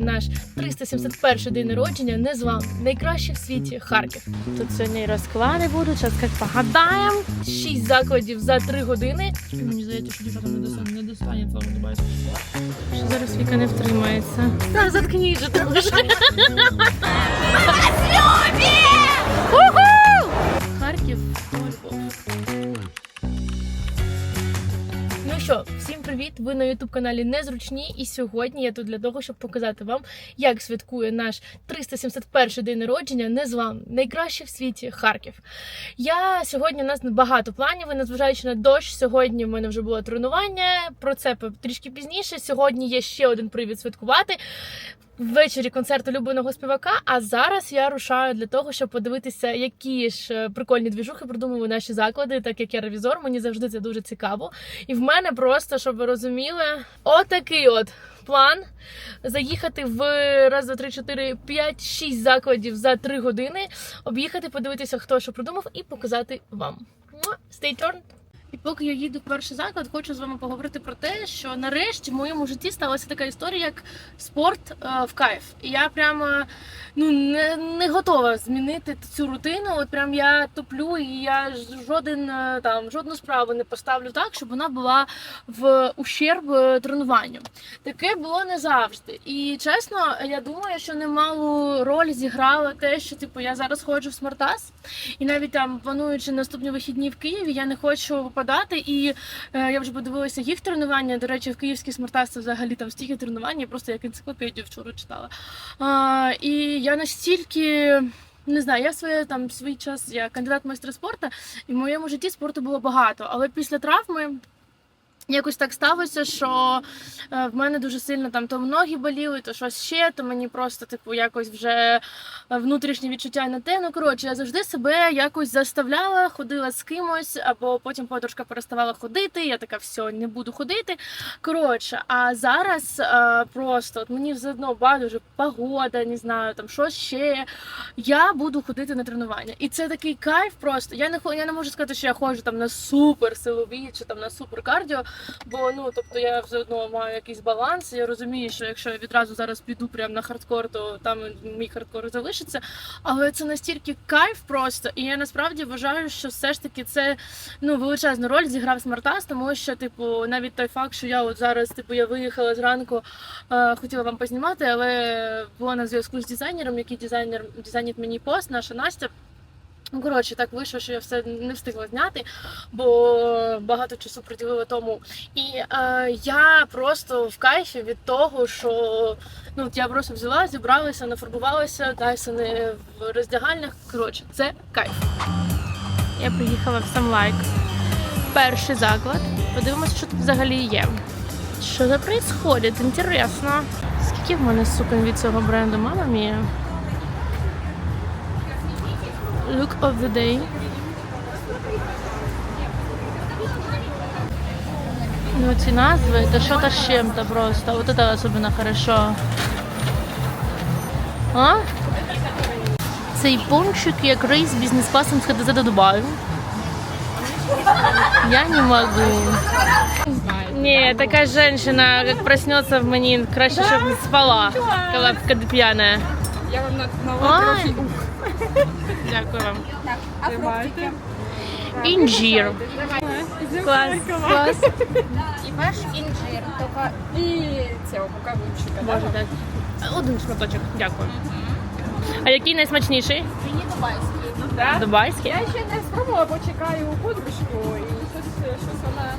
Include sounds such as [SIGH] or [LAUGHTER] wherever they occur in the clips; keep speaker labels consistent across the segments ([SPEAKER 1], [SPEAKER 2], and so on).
[SPEAKER 1] Наш 371 день народження не з вами. Найкраще в світі Харків. Тут сьогодні і розклади будуть. Зараз як погадаємо. Шість закладів за три години. Мені здається, що дівчата не достане, не достане цього дубайського Що зараз Віка не втримається. Та, заткніть же трошки. Уху! Що, всім привіт! Ви на youtube каналі Незручні, і сьогодні я тут для того, щоб показати вам, як святкує наш 371 день народження не з вами. Найкраще в світі Харків. Я сьогодні у нас багато планів, і незважаючи на дощ, сьогодні в мене вже було тренування. Про це трішки пізніше. Сьогодні є ще один привід святкувати. Ввечері концерт улюбленого співака. А зараз я рушаю для того, щоб подивитися, які ж е, прикольні двіжухи придумали наші заклади, так як я ревізор. Мені завжди це дуже цікаво. І в мене просто, щоб ви розуміли, отакий от план заїхати в раз, два, три, чотири, п'ять, шість закладів за три години, об'їхати, подивитися, хто що придумав, і показати вам. Stay tuned! І поки я їду в перший заклад, хочу з вами поговорити про те, що нарешті в моєму житті сталася така історія, як спорт е, в кайф. І я прямо ну не, не готова змінити цю рутину. От прям я топлю, і я жоден е, там жодну справу не поставлю так, щоб вона була в ущерб е, тренуванню. Таке було не завжди. І чесно, я думаю, що немалу роль зіграло те, що типу я зараз ходжу в смартас, і навіть там плануючи наступні вихідні в Києві, я не хочу випадати. І е, я вже подивилася їх тренування. До речі, в київській смертасті взагалі там стільки тренувань, я просто як енциклопедію вчора читала. Е, і я настільки. Не знаю, я своє там свій час, я кандидат майстра спорту, і в моєму житті спорту було багато. Але після травми якось так сталося, що е, в мене дуже сильно там то ноги боліли, то щось ще, то мені просто, типу, якось вже е, внутрішнє відчуття на те. Ну коротше, я завжди себе якось заставляла, ходила з кимось, або потім подружка переставала ходити. Я така, все, не буду ходити. Коротше, а зараз е, просто от мені все одно байдуже погода, не знаю, там що ще. Я буду ходити на тренування. І це такий кайф просто. Я не я не можу сказати, що я ходжу там на супер силові чи там на супер кардіо. Бо ну тобто я все одно маю якийсь баланс. Я розумію, що якщо я відразу зараз піду прямо на хардкор, то там мій хардкор залишиться. Але це настільки кайф просто, і я насправді вважаю, що все ж таки це ну величезну роль зіграв смартас, тому що, типу, навіть той факт, що я от зараз, типу, я виїхала зранку, е, хотіла вам познімати, але була на зв'язку з дизайнером, який дизайнер дизайнить мені пост, наша Настя. Ну, коротше, так вийшло, що я все не встигла зняти, бо багато часу приділила тому. І е, я просто в кайфі від того, що ну, я просто взяла, зібралася, нафарбувалася, Дайсони в роздягальнях. Коротше, це кайф. Я приїхала в Самлайк. Перший заклад. Подивимось, що тут взагалі є. Що за происходит? Інтересно. Скільки в мене сукон від цього бренду? Мама мія. Look of the day. Ну, ці назви, это что-то с чем-то просто. Вот это особенно хорошо. А? Цей пончик як рейс бізнес-класом сходити до Дубаю. Я не могу. Не, такая женщина, как проснется в мені, краще, щоб спала, коли, коли п'яна.
[SPEAKER 2] Я вам на, на
[SPEAKER 1] Ай. Дякую вам.
[SPEAKER 2] А фруктики?
[SPEAKER 1] Інжир. Клас, клас.
[SPEAKER 3] І ваш інжир, тільки
[SPEAKER 2] І цього мукавунчика.
[SPEAKER 1] Боже, так. Один шматочок, дякую. А який найсмачніший?
[SPEAKER 3] мені дубайський.
[SPEAKER 2] Да?
[SPEAKER 1] Дубайський?
[SPEAKER 2] Я ще не спробувала, почекаю подружку і щось, щось вона.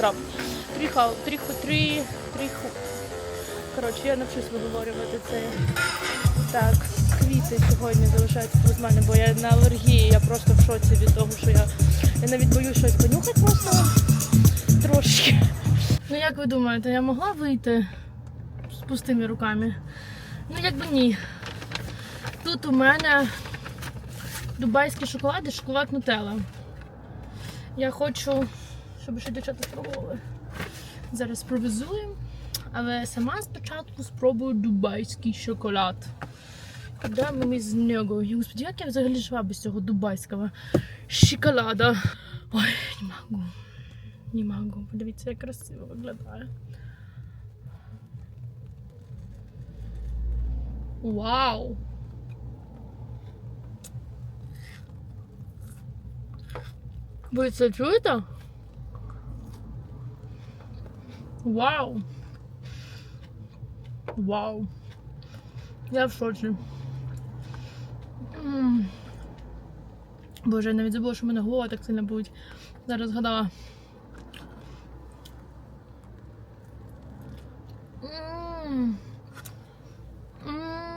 [SPEAKER 1] Скраб. Тріхау, тріху, трі, тріху. Коротше, я навчусь виговорювати це. Так, квіти сьогодні залишаються без мене, бо я на алергії, я просто в шоці від того, що я, я навіть боюсь щось понюхати просто трошки. Ну як ви думаєте, я могла вийти з пустими руками? Ну якби ні. Тут у мене дубайські шоколади, шоколад Нутелла. Я хочу, щоб ще дівчата спробували. Зараз спровізуємо, але сама спочатку спробую дубайський шоколад. Куди ми з нього? І, Господи, як я взагалі жила без цього дубайського шоколада? Ой, не можу. Не можу. Подивіться, як красиво виглядає. Вау! Ви це чуєте? Вау! Вау! Я в шоці. Боже, я навіть забула, що в мене голова так сильно болить. Зараз згадала.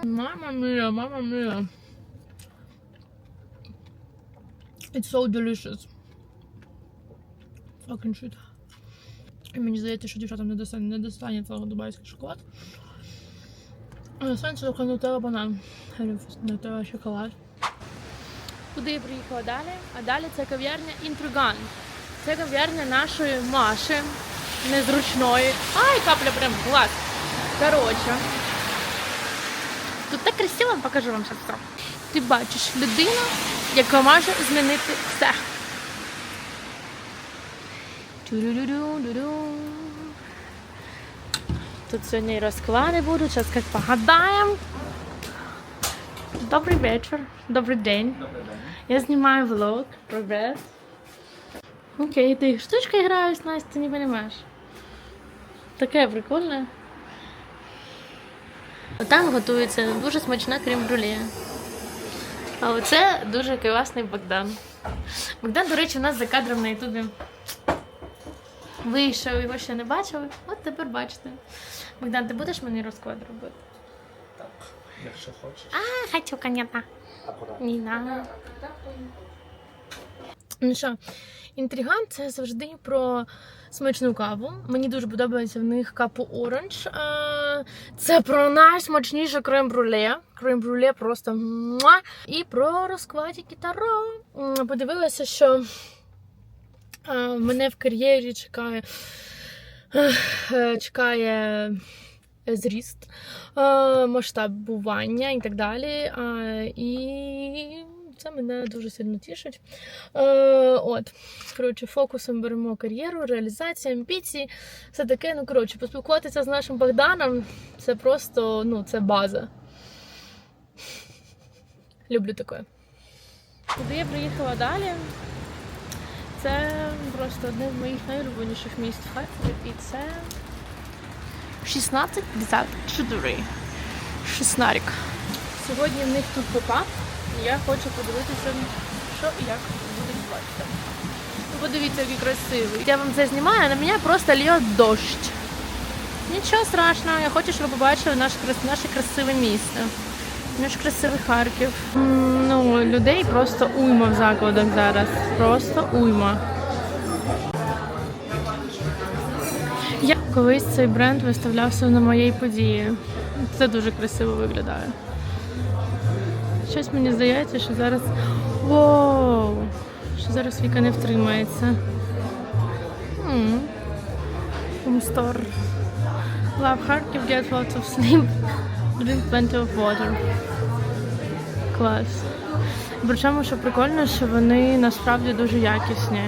[SPEAKER 1] Мама мія, мама мія. It's so delicious. Fucking shit. І мені здається, що дівчатам не достане, не достане цього дубайський шоколад. Останеться тільки нутелла банан. Нутелла шоколад. Куди я приїхала далі? А далі це кав'ярня Інтриган. Це кав'ярня нашої Маші. Незручної. Ай, капля прям клас. Коротше. Тут так красиво, покажу вам все. Ти бачиш людину, яка може змінити все. Тут сьогодні і розклади будуть, зараз як погадаємо. Добрий вечір, добрий день. Я знімаю влог. Привет. Окей, ти штучкою граєш, Настя, ти не розумієш. Таке прикольне. Там готується дуже смачна крем-брюле. А оце дуже класний Богдан. Богдан, до речі, у нас за кадром на Ютубі вийшов, його ще не бачили. От тепер бачите. Богдан, ти будеш мені розклад робити?
[SPEAKER 4] Так, Якщо хочеш.
[SPEAKER 1] А, хочу, конечно. Не надо. Ну що, інтриган це завжди про смачну каву. Мені дуже подобається в них капу оранж. Це про найсмачніше крем-бруле. Крем-бруле просто муа. І про розкладі таро. Подивилася, що мене в кар'єрі чекає, е, чекає зріст, е, масштабування і так далі. І це мене дуже сильно тішить. Е, От, коротше, фокусом беремо кар'єру, реалізацію, амбіції, все таке. Ну, коротше, поспілкуватися з нашим Богданом це просто ну, це база. Люблю таке. Куди я приїхала далі? Це просто одне з моїх найулюбленіших місць в Харкові. І це 1654. Шіснарик. Сьогодні в них тут попа. Я хочу подивитися, що і як буде відбуватися. Ну, Подивіться, який красивий. Я вам це знімаю, а на мене просто лє дощ. Нічого страшного, я хочу, щоб ви побачили наше, наше красиве місто. Наш красивий Харків. Ну, людей просто уйма в закладах зараз. Просто уйма. Я колись цей бренд виставлявся на моїй події. Це дуже красиво виглядає. Щось мені здається, що зараз. Воу! Що зараз Віка не втримається. Store. Love Харків, get lots of sleep. Drink plenty of water. Клас. Причому, що прикольно, що вони насправді дуже якісні.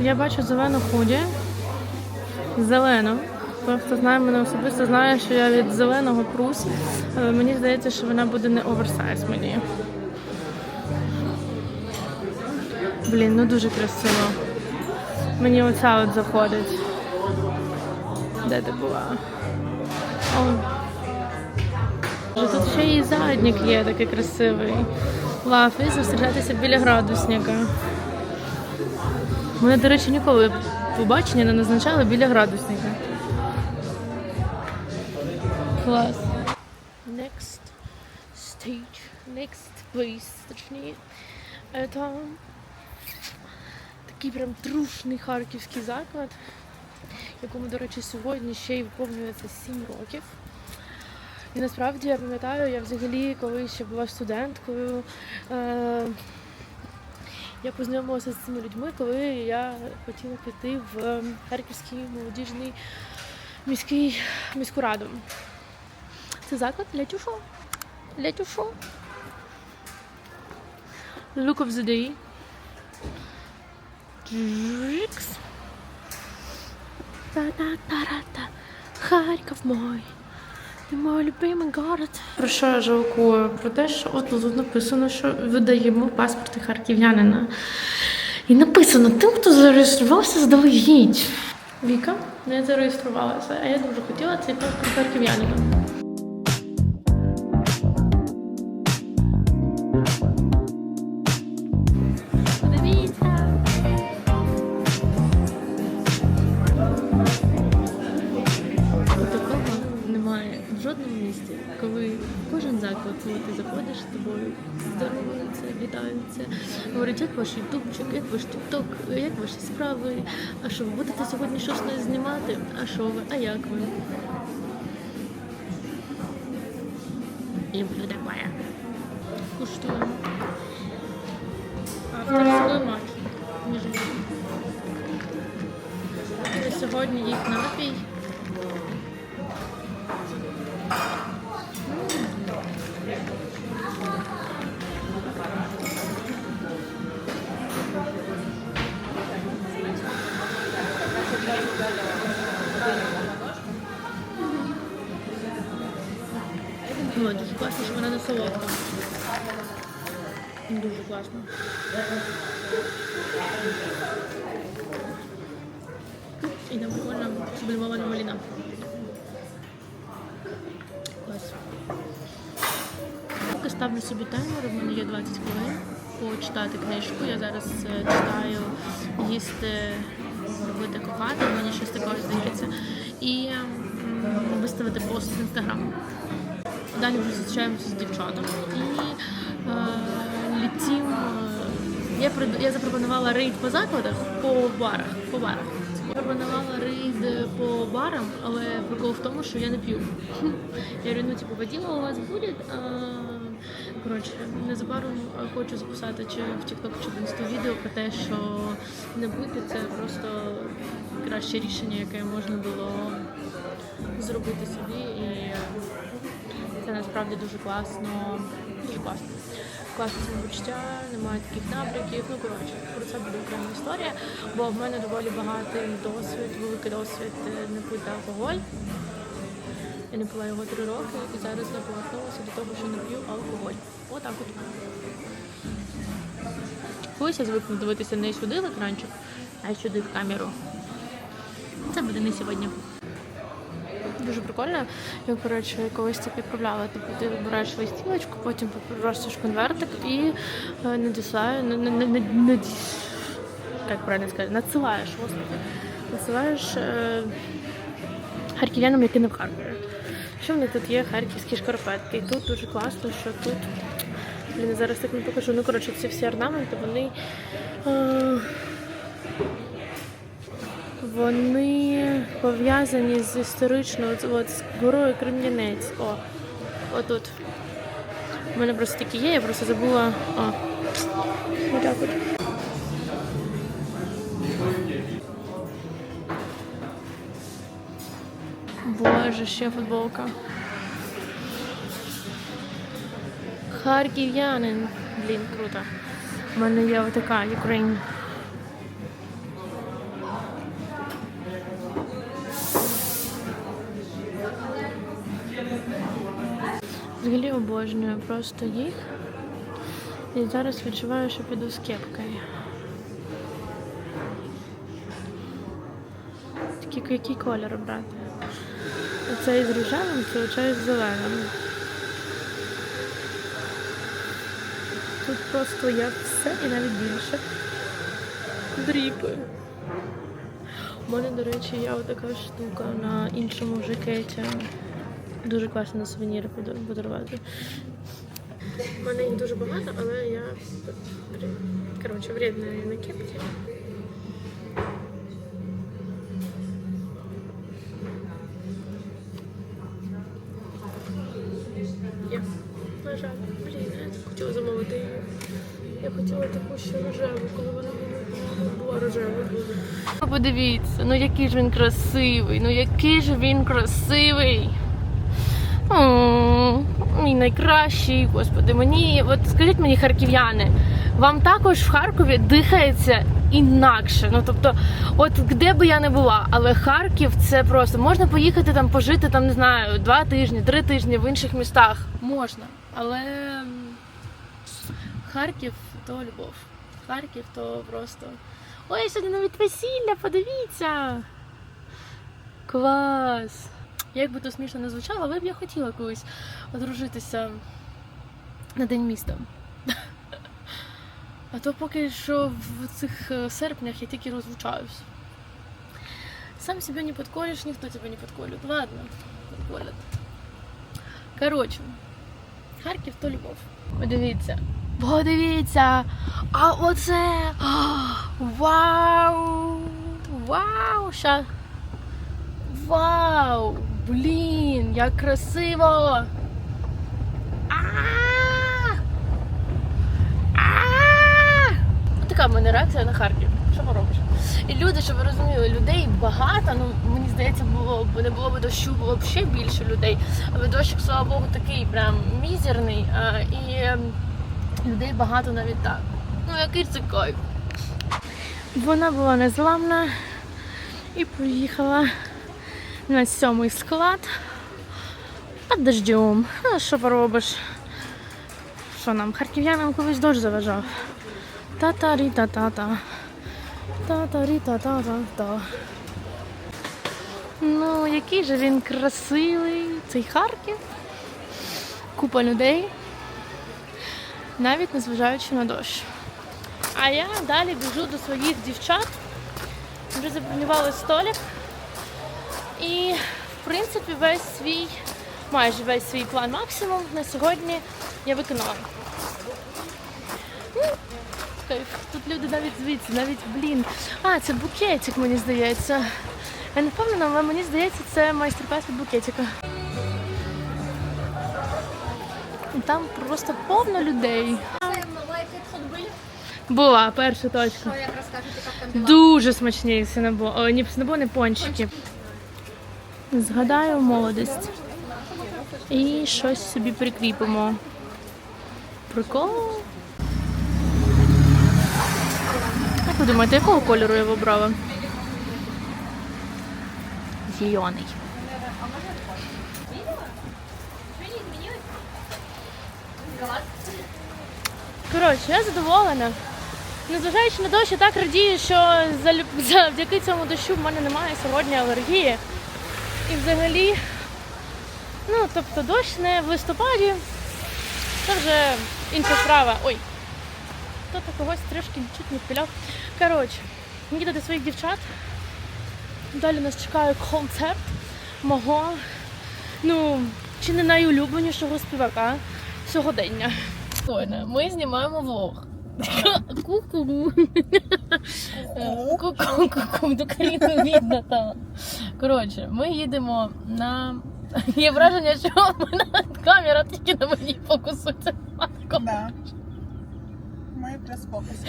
[SPEAKER 1] Я бачу зелену худі. Зелену. Хто знає мене особисто, знає, що я від зеленого прус. Але мені здається, що вона буде не оверсайз мені. Блін, ну дуже красиво. Мені оця от заходить. Де ти була? Тут ще і задник є такий красивий. Лав, і зустрічатися біля градусника. Мене, до речі, ніколи побачення не назначали біля градусника. Клас. Next stage, next place, точніше. Это такий прям трушний харківський заклад, якому, до речі, сьогодні ще й виповнюється 7 років. І насправді я пам'ятаю, я взагалі, коли ще була студенткою, е- я познайомилася з цими людьми, коли я хотіла піти в е, Харківський молодіжний міський міську раду. Це заклад Лятюшо. Лятюшо. Look of the day. Джикс. Харків мой. Ти мій любимий город. Про що я жалкую? Про те, що от тут написано, що видаємо паспорти харків'янина. І написано тим, хто зареєструвався заздалегідь. Віка не зареєструвалася, а я дуже хотіла цей паспорт харків'янина. Вітаються, говорять, як ваш ютубчик, як ваш тікток, як ваші справи, а що ви будете сьогодні щось знімати? А що ви? А як ви? Люблю таке. Куштуємо. Авторський матч. Сьогодні їх напій. Солодка. Дуже класно. І довольно сублімована маліна. Клас. Поки ставлю собі таймер, в мене є 20 хвилин почитати книжку. Я зараз е, читаю їсти, робити кохати, мені щось такое здається. І виставити пост в інстаграм. Далі вже зустрічаємося з дівчатами і е, літім. е, Я, я запропонувала рейд по закладах, по барах. По барах. Пропонувала рейд по барам, але прикол в тому, що я не п'ю. Я говорю, ну типу, водила у вас буде. А... Коротше, незабаром е, хочу записати чи в TikTok, чи в інсту відео про те, що не бути це просто краще рішення, яке можна було зробити собі. Насправді дуже класно. Дуже класно. Класне самопочуття, немає таких набряків. Ну коротше, про це буде окрема історія, бо в мене доволі багатий досвід, великий досвід е, не пити алкоголь. Я не пила його три роки і зараз я повернулася до того, що не п'ю алкоголь. Отак от. Колись я звикну дивитися не сюди в екранчик, а сюди в камеру. Це буде не сьогодні. Дуже прикольно. Я, коротше, колись так відправляла. Тобто ти вибираєш листівочку, потім попросиш конвертик і е, надіслаю, як правильно сказати, надсилаєш, господи, надсилаєш е, харків'янам, які не в Харкові. Що в них тут є харківські шкарпетки. І тут дуже класно, що тут. Блін, зараз так не покажу. Ну, коротше, ці всі орнаменти, вони. Вони пов'язані з історичною от, з горою Крем'янець. О, отут. У мене просто такі є, я просто забула. О. Отак от. Боже, ще футболка. Харків'янин. Блін, круто. У мене є отака Ukraine. Обожнюю просто їх. І зараз відчуваю, що піду з кепкою. Такий який колір обрати? Оцей з рожевим, це оцей з зеленим. Тут просто є все і навіть більше. Дріпи. У мене, до речі, є отака штука на іншому жакеті. Дуже класно на сувеніри подар- подарувати. У мене їх дуже багато, але я коротше, вредна на кепці. хотіла замовити її. Я хотіла таку ще рожеву, коли вона була, рожева. Подивіться, ну який ж він красивий, ну який ж він красивий. Мій найкращий, господи, мені, от скажіть мені, харків'яни, вам також в Харкові дихається інакше. Ну тобто, от де би я не була, але Харків це просто можна поїхати там пожити там, не знаю, два тижні, три тижні в інших містах. Можна. Але Харків то любов. Харків то просто. Ой, сьогодні навіть весілля, подивіться. Клас! Як би то смішно не звучало, але б я хотіла колись одружитися на день міста. [LAUGHS] А то поки що в цих е, серпнях я тільки розвучаюсь. Сам себе не подколешь, ніхто тебе не подколет. Ладно, подколят. Коротше, Харків то любов. Подивіться. Подивіться! А оце! Вау! Вау! Ща. Вау! Блін, як красиво! А! Така в мене реакція на Харків. Що поробиш? І люди, щоб ви розуміли, людей багато. Ну мені здається, було б не було б дощу, було б ще більше людей. Але дощик, слава Богу, такий прям мізерний. А, і ем, людей багато навіть так. Ну який це кайф. Вона була незламна і поїхала на сьомий склад під дождем. Ну, що поробиш? Що нам, харків'янам колись дощ заважав. Та-та-рі-та-та-та. Та-та-рі-та-та-та-та. Ну, який же він красивий, цей Харків. Купа людей. Навіть незважаючи на дощ. А я далі біжу до своїх дівчат. Вже забронювали столик. І, в принципі, весь свій, майже весь свій план максимум на сьогодні я виконала. Ну, Кайф. Тут люди навіть звідси, навіть блін. А, це букетик, мені здається. Я не впевнена, але мені здається, це майстер-клас від букетика. І Там просто повно людей. Була перша точка. Дуже смачні синабо. О, ні, синабо, не пончики. Згадаю молодість. І щось собі прикріпимо. Прикол. Як ви думаєте, якого кольору я вибрала? Зелений. Коротше, я задоволена. Незважаючи на дощ, я так радію, що [LAUGHS] завдяки цьому дощу в мене немає сьогодні алергії. І взагалі, ну, тобто дощ не в листопаді, це вже інша справа. Ой, хто-то когось трішки чуть не впіляв. Коротше, їду до своїх дівчат. Далі нас чекає концерт мого, ну, чи не найулюбленішого співака сьогодення. Ми знімаємо влог. Ку-ку. Ку-ку-ку-ку. До видно там. Коротше, ми їдемо на. [LAUGHS] Є враження, що в мене камера тільки на мені фокусується.
[SPEAKER 2] Да. Мой пресс-фокус. [LAUGHS]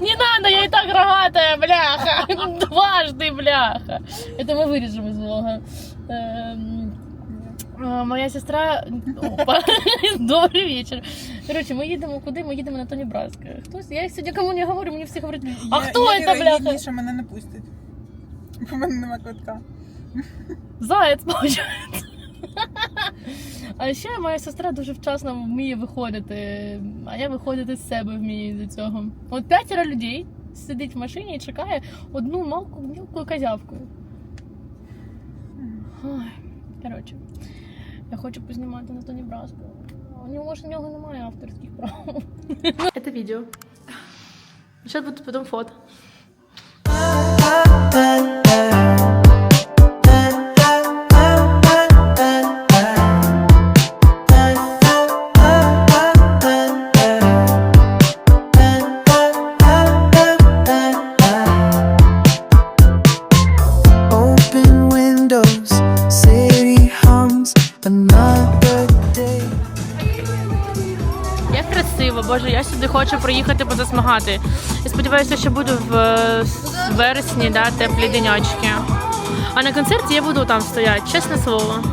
[SPEAKER 1] Не надо, я і так рогатая, бляха. [LAUGHS] Дважды, бляха. Это мы вырежем из влога. Ем, а, Моя сестра. Опа. Добрий вечір. Коротше, ми їдемо куди? Ми їдемо на Тоні Браска. Хтось, я сьогодні кому не говорю, мені всі говорять, а
[SPEAKER 2] Я-
[SPEAKER 1] хто
[SPEAKER 2] я
[SPEAKER 1] це, бляха?
[SPEAKER 2] вірогідніше мене не пустять. Бо в мене нема квитка.
[SPEAKER 1] Заяць, виходить. А ще моя сестра дуже вчасно вміє виходити, а я виходити з себе вмію до цього. От п'ятеро людей сидить в машині і чекає одну малку мілку козявку. Ой, коротше, я хочу познімати на Тоні Браску. У нього ж у нього немає авторських прав. Це відео. Зараз буде потім фото. Як красиво. Боже, я сюди хочу приїхати позасмагати. І сподіваюся, що буду в вересні, да, теплі денячки. А на концерті я буду там стояти, чесне слово.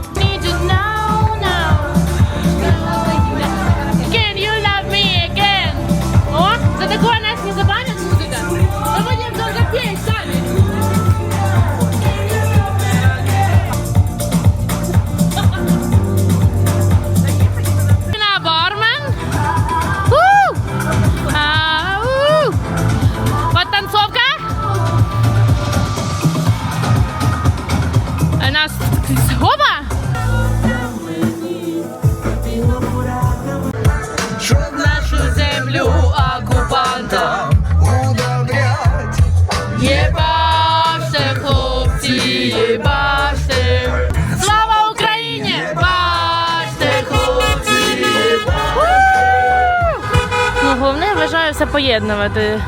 [SPEAKER 1] Поєднувати.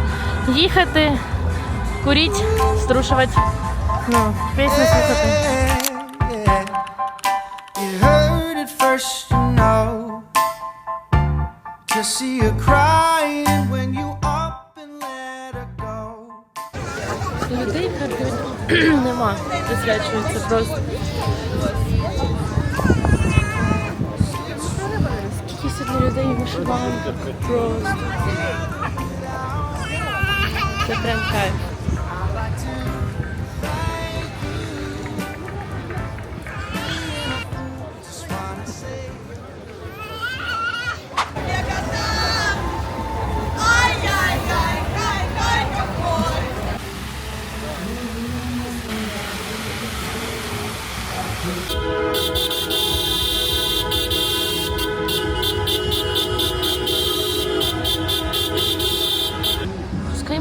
[SPEAKER 1] Їхати, куріть, струшувати. Ну, пісню слухати. Людей Харкові [CLEARS THROAT] нема, присвячується просто. Скільки сьогодні людей в просто. Це прям кайф.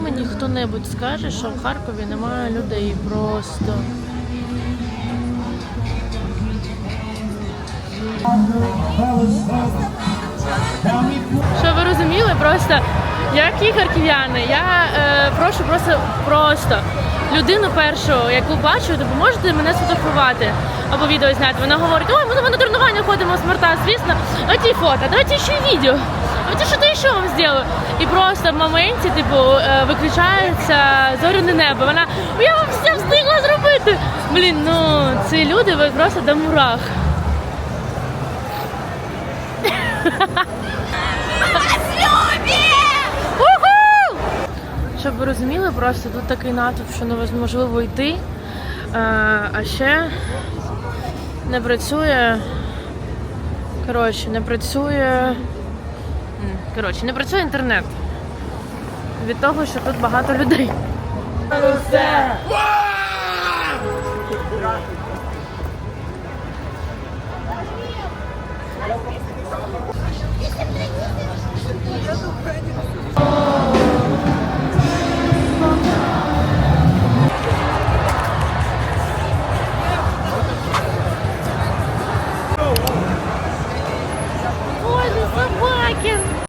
[SPEAKER 1] Мені хто-небудь скаже, що в Харкові немає людей просто. Що ви розуміли, просто які харків'яни, я е, прошу просто просто людину першу, яку бачу, допоможете мене сфотографувати або відео зняти. Вона говорить, ой, ми на тренування ходимо з марта, звісно, давайте фото, давайте ще й відео. Давайте що то ще вам зроблю. І просто в моменті, типу, е, виключається зоряне небо. Вона я вам все встигла зробити. Блін, ну ці люди ви просто до мурах. Щоб ви розуміли, просто тут такий натовп, що неможливо йти. А, а ще не працює. Коротше, не працює. Коротше, не працює інтернет. Від того, що тут багато людей. Все.